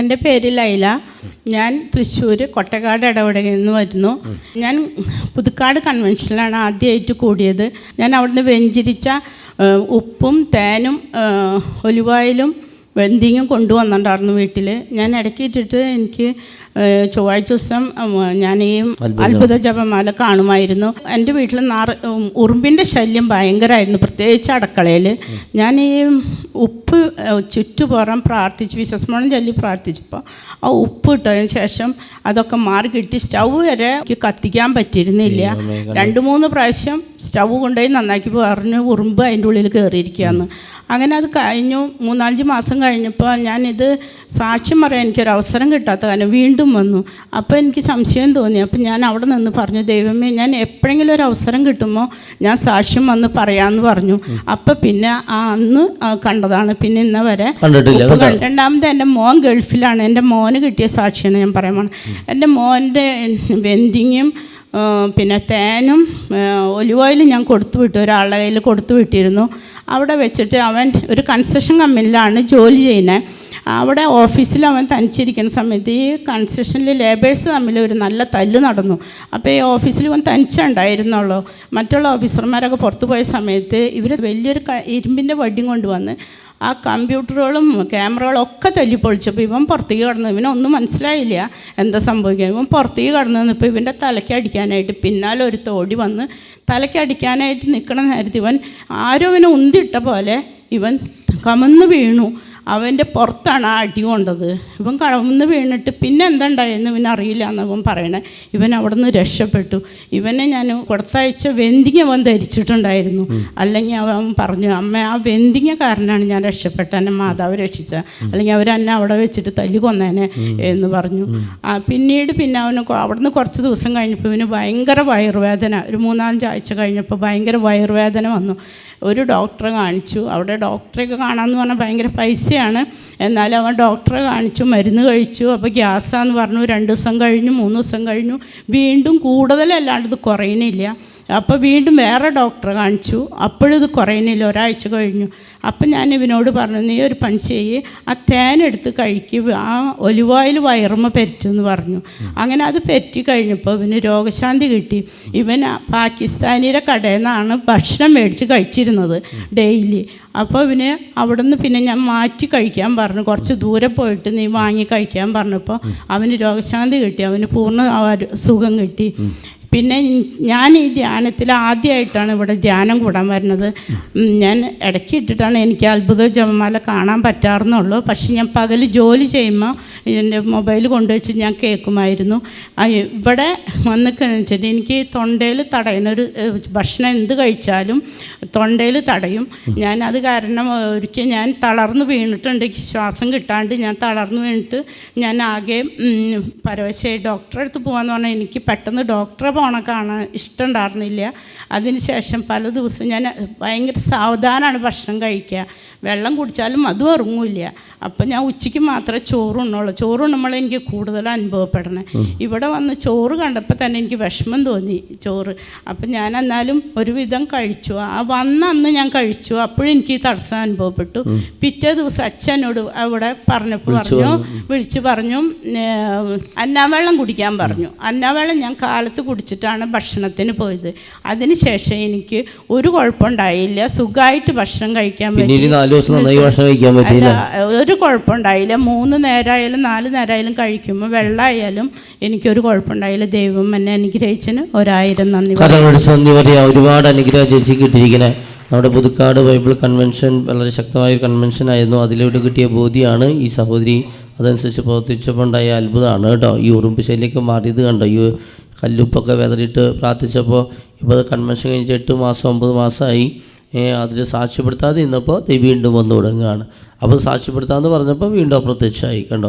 എന്റെ പേര് ലൈല. ഞാൻ തൃശ്ശൂർ കൊട്ടക്കാട് ഇടപെടയിൽ നിന്ന് വരുന്നു. ഞാൻ പുതുക്കാട് കൺവെൻഷനിലാണ് ആദ്യമായിട്ട് കൂടിയത്. ഞാൻ അവിടുന്ന് വെഞ്ചിരിച്ച ഉപ്പും തേനും ഒലിവായിലും വെന്തിങ്ങും കൊണ്ടുവന്നിട്ടുണ്ടായിരുന്നു വീട്ടിൽ ഞാൻ ഇടയ്ക്ക് ഇട്ടിട്ട് എനിക്ക് ചൊവ്വാഴ്ച ദിവസം ഞാൻ ഈ അത്ഭുത. ജപമാല കാണുമായിരുന്നു. എന്റെ വീട്ടിൽ നാറ് ഉറുമ്പിന്റെ ശല്യം ഭയങ്കരമായിരുന്നു പ്രത്യേകിച്ച് അടുക്കളയിൽ. ഞാൻ ഈ ഉപ്പ് ചുറ്റുപുറം പ്രാർത്ഥിച്ച് വിശ്വസ്മരണം ചൊല്ലി പ്രാർത്ഥിച്ചപ്പോൾ ആ ഉപ്പ് ഇട്ടതിന് ശേഷം അതൊക്കെ മാറി കിട്ടി. സ്റ്റൗ വരെ എനിക്ക് കത്തിക്കാൻ പറ്റിയിരുന്നില്ല. രണ്ട് മൂന്ന് പ്രാവശ്യം സ്റ്റൗ കൊണ്ടുപോയി നന്നാക്കി പറഞ്ഞു ഉറുമ്പ് അതിന്റെ ഉള്ളിൽ കയറിയിരിക്കുകയെന്ന് അങ്ങനെ അത് കഴിഞ്ഞു മൂന്നാലഞ്ച് മാസം കഴിഞ്ഞപ്പോൾ ഞാനിത് സാക്ഷ്യം പറയാൻ എനിക്കൊരു അവസരം കിട്ടാത്ത കാരണം വീണ്ടും വന്നു. അപ്പോൾ എനിക്ക് സംശയം തോന്നി. അപ്പോൾ ഞാൻ അവിടെ നിന്ന് പറഞ്ഞു ദൈവമേ ഞാൻ എപ്പോഴെങ്കിലും ഒരു അവസരം കിട്ടുമ്പോൾ ഞാൻ സാക്ഷ്യം വന്ന് പറയാമെന്ന് പറഞ്ഞു. അപ്പോൾ പിന്നെ ആ അന്ന് കണ്ടതാണ്. പിന്നെ ഇന്ന വരെ രണ്ടാമത് എന്റെ മോൻ ഗൾഫിലാണ്. എന്റെ മോന് കിട്ടിയ സാക്ഷിയാണ് ഞാൻ പറയാൻ എന്റെ മോന്റെ വെന്തിങ്ങും പിന്നെ തേനും ഒലിവ് ഓയിലും ഞാൻ കൊടുത്തു വിട്ടു. ഒരാളുടെ കയ്യിൽ കൊടുത്തു വിട്ടിരുന്നു. അവിടെ വെച്ചിട്ട് അവൻ ഒരു കൺസ്ട്രക്ഷൻ കമ്പനിയിലാണ് ജോലി ചെയ്യുന്നത് അവിടെ ഓഫീസിൽ അവൻ തനിച്ചിരിക്കുന്ന സമയത്ത് ഈ കൺസ്ട്രക്ഷനിൽ ലേബേഴ്സ് തമ്മിൽ ഒരു നല്ല തല്ല് നടന്നു. അപ്പോൾ ഈ ഓഫീസിൽ ഇവൻ തനിച്ചുണ്ടായിരുന്നുള്ളൂ. മറ്റുള്ള ഓഫീസർമാരൊക്കെ പുറത്തു പോയ സമയത്ത് ഇവർ വലിയൊരു ഇരുമ്പിന്റെ വടിയും കൊണ്ടുവന്ന് ആ കമ്പ്യൂട്ടറുകളും ക്യാമറകളും ഒക്കെ തല്ലിപ്പൊളിച്ചപ്പോൾ ഇവൻ പുറത്തേക്ക് കടന്നു. ഇവനൊന്നും മനസ്സിലായില്ല എന്താ സംഭവിക്കുക ഇവൻ പുറത്തേക്ക് കടന്നു നിന്നപ്പോൾ ഇവന്റെ തലയ്ക്ക് അടിക്കാനായിട്ട് പിന്നാലെ ഒരു തോടി വന്ന് തലയ്ക്ക് അടിക്കാനായിട്ട് നിൽക്കണ നേരത്ത് ഇവൻ ആരോ ഇവനെ ഉന്തിട്ട പോലെ ഇവൻ കമന്ന് വീണു. അവന്റെ പുറത്താണ് ആ അടി കൊണ്ടത്. ഇവൻ കമന്ന് വീണിട്ട് പിന്നെ എന്തുണ്ടായെന്ന് പിന്നെ ഇവൻ അറിയില്ല എന്ന് അവൻ പറയണേ. ഇവൻ അവിടെ നിന്ന് രക്ഷപ്പെട്ടു. ഇവനെ ഞാൻ കൊടുത്തയച്ച വെന്തിങ്ങ അവൻ ധരിച്ചിട്ടുണ്ടായിരുന്നു. അല്ലെങ്കിൽ അവൻ പറഞ്ഞു അമ്മ ആ വെന്തിങ്ങ കാരനാണ് ഞാൻ രക്ഷപ്പെട്ട എന്നെ മാതാവ് രക്ഷിച്ച. അല്ലെങ്കിൽ അവർ എന്നെ അവിടെ വെച്ചിട്ട് തല്ലി കൊന്നേനെ. എന്ന് പറഞ്ഞു. ആ പിന്നീട് പിന്നെ അവന് അവിടെ അവിടുന്ന് കുറച്ച് ദിവസം കഴിഞ്ഞപ്പോൾ ഇവന് ഭയങ്കര വയറുവേദന. ഒരു മൂന്നാലഞ്ച് ആഴ്ച കഴിഞ്ഞപ്പോൾ ഭയങ്കര വയറുവേദന വന്നു. ഒരു ഡോക്ടറെ കാണിച്ചു. അവിടെ ഡോക്ടറെയൊക്കെ കാണാമെന്ന് പറഞ്ഞാൽ ഭയങ്കര പൈസയാണ് എന്നാൽ അവൻ ഡോക്ടറെ കാണിച്ചു മരുന്ന് കഴിച്ചു. അപ്പോൾ ഗ്യാസാന്ന് പറഞ്ഞു രണ്ട് ദിവസം കഴിഞ്ഞു മൂന്ന് ദിവസം കഴിഞ്ഞു. വീണ്ടും കൂടുതലല്ലാണ്ട് ഇത് കുറയുന്നില്ല അപ്പോൾ വീണ്ടും വേറെ ഡോക്ടറെ കാണിച്ചു. അപ്പോഴും ഇത് കുറയുന്നില്ല. ഒരാഴ്ച കഴിഞ്ഞു. അപ്പം ഞാൻ ഇവനോട് പറഞ്ഞു നീ ഒരു പണി ചെയ്യ്. ആ തേനെടുത്ത് കഴിക്കുക ആ ഒലിവ് വയറുമ പെരറ്റെന്ന് പറഞ്ഞു. അങ്ങനെ അത് പെറ്റി കഴിഞ്ഞപ്പോൾ ഇവന് രോഗശാന്തി കിട്ടി. ഇവൻ പാകിസ്ഥാനിയുടെ കടയിൽ നിന്നാണ് ഭക്ഷണം മേടിച്ച് കഴിച്ചിരുന്നത് ഡെയിലി. അപ്പോൾ ഇവന് അവിടെ നിന്ന് പിന്നെ ഞാൻ മാറ്റി കഴിക്കാൻ പറഞ്ഞു. കുറച്ച് ദൂരെ പോയിട്ട് നീ വാങ്ങി കഴിക്കാൻ പറഞ്ഞപ്പോൾ അവന് രോഗശാന്തി കിട്ടി. അവന് പൂർണ സുഖം കിട്ടി. പിന്നെ ഞാൻ ഈ ധ്യാനത്തിൽ ആദ്യമായിട്ടാണ് ഇവിടെ ധ്യാനം കൂടാൻ വരുന്നത്. ഞാൻ ഇടയ്ക്ക് ഇട്ടിട്ടാണ് എനിക്ക് അത്ഭുത ജപമാല കാണാൻ പറ്റാറുന്നുള്ളൂ. പക്ഷേ ഞാൻ പകൽ ജോലി ചെയ്യുമ്പോൾ എന്റെ മൊബൈൽ കൊണ്ടുവച്ച് ഞാൻ കേൾക്കുമായിരുന്നു. ഇവിടെ വന്ന് വെച്ചിട്ട് എനിക്ക് തൊണ്ടയിൽ തടയുന്നൊരു ഭക്ഷണം എന്ത് കഴിച്ചാലും തൊണ്ടയിൽ തടയും. ഞാൻ അത് കാരണം ഒരിക്കൽ ഞാൻ തളർന്നു വീണിട്ടുണ്ട്. ശ്വാസം കിട്ടാണ്ട് ഞാൻ തളർന്നു വീണിട്ട് ഞാൻ ആകെ പരവശയായി ഡോക്ടറെ അടുത്ത് പോകാമെന്ന് പറഞ്ഞാൽ എനിക്ക് പെട്ടെന്ന് ഡോക്ടറെ പോണ ഇഷ്ടം ഇഷ്ടമുണ്ടായിരുന്നില്ല അതിനുശേഷം പല ദിവസവും ഞാൻ ഭയങ്കര സാവധാനമാണ് ഭക്ഷണം കഴിക്കുക. വെള്ളം കുടിച്ചാലും അതും ഇറങ്ങില്ല അപ്പം ഞാൻ ഉച്ചയ്ക്ക് മാത്രമേ ചോറ് ഉണ്ണുള്ളൂ. ചോറ് ഉണ്ണുമ്പോൾ എനിക്ക് കൂടുതൽ അനുഭവപ്പെടണേ. ഇവിടെ വന്ന് ചോറ് കണ്ടപ്പോൾ തന്നെ എനിക്ക് വിഷമം തോന്നി ചോറ്. അപ്പം ഞാൻ എന്നാലും ഒരുവിധം കഴിച്ചു. ആ വന്ന അന്ന് ഞാൻ കഴിച്ചു. അപ്പോഴും എനിക്ക് ഈ തടസ്സം അനുഭവപ്പെട്ടു. പിറ്റേ ദിവസം അച്ഛനോട് അവിടെ പറഞ്ഞപ്പോൾ പറഞ്ഞു വിളിച്ചു പറഞ്ഞു അന്നാവെള്ളം കുടിക്കാൻ പറഞ്ഞു. അന്നാവെള്ളം ഞാൻ കാലത്ത് കുടിച്ചിട്ടാണ് ഭക്ഷണത്തിന് പോയത്. അതിനുശേഷം എനിക്ക് ഒരു കുഴപ്പമുണ്ടായില്ല. സുഖമായിട്ട് ഭക്ഷണം കഴിക്കാൻ പറ്റില്ല ഒരു കുഴപ്പമുണ്ടായില്ല. മൂന്ന് നേരമായാലും നാല് നേരമായാലും കഴിക്കുമ്പോൾ വെള്ളമായാലും എനിക്കൊരു കുഴപ്പമുണ്ടായില്ല. ദൈവം എന്നെ അനുഗ്രഹിച്ചതിന് ഒരായിരം നന്ദി പറയാം. ഒരുപാട് അനുഗ്രഹം ചേച്ചി കിട്ടിയിരിക്കണേ നമ്മുടെ പുതുക്കാട് ബൈബിൾ കൺവെൻഷൻ വളരെ ശക്തമായ ഒരു കൺവെൻഷൻ ആയിരുന്നു. അതിലൂടെ കിട്ടിയ ബോധ്യമാണ് ഈ സഹോദരി അതനുസരിച്ച് പ്രവർത്തിച്ചപ്പോൾ ഉണ്ടായ അത്ഭുതമാണ് കേട്ടോ. ഈ ഉറുമ്പ് ശൈലിയൊക്കെ മാറിയത് കണ്ടോ? ഈ കല്ലുപ്പൊക്കെ വിതറിയിട്ട് പ്രാർത്ഥിച്ചപ്പോൾ ഇപ്പോൾ കൺവെൻഷൻ കഴിഞ്ഞിട്ട് എട്ട് മാസം ഒമ്പത് മാസമായി. അതിൽ സാക്ഷ്യപ്പെടുത്താതെ ഇന്നപ്പോൾ വീണ്ടും വന്നു തുടങ്ങുകയാണ്. അപ്പോൾ സാക്ഷ്യപ്പെടുത്താമെന്ന് പറഞ്ഞപ്പോൾ വീണ്ടും അപ്രത്യക്ഷമായി. കണ്ടോ?